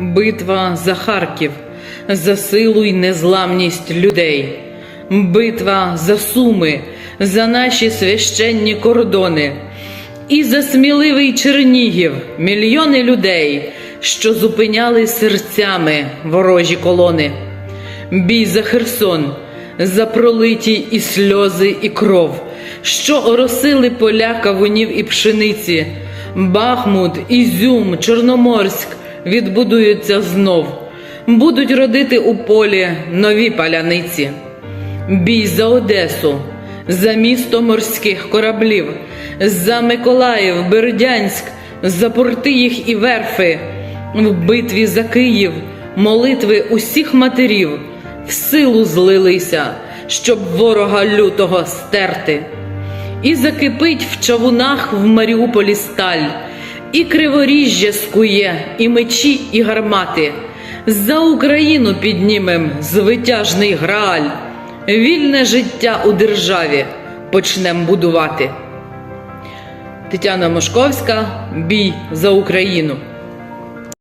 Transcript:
Битва за Харків, за силу й незламність людей. Битва за суми, за наші священні кордони. І за сміливий Чернігів мільйони людей, що зупиняли серцями ворожі колони. Бій за Херсон, за пролиті і сльози, і кров, що оросили поля кавунів і пшениці. Бахмут, Ізюм, Чорноморськ відбудуються знов, будуть родити у полі нові паляниці. Бій за Одесу, за місто морських кораблів, за Миколаїв, Бердянськ, за порти їх і верфи, в битві за Київ, молитви усіх матерів в силу злилися, щоб ворога лютого стерти. І закипить в чавунах в Маріуполі сталь, і криворіжжя скує, і мечі, і гармати. За Україну піднімем звитяжний грааль, вільне життя у державі почнем будувати. Тетяна Мошковська, бій за Україну.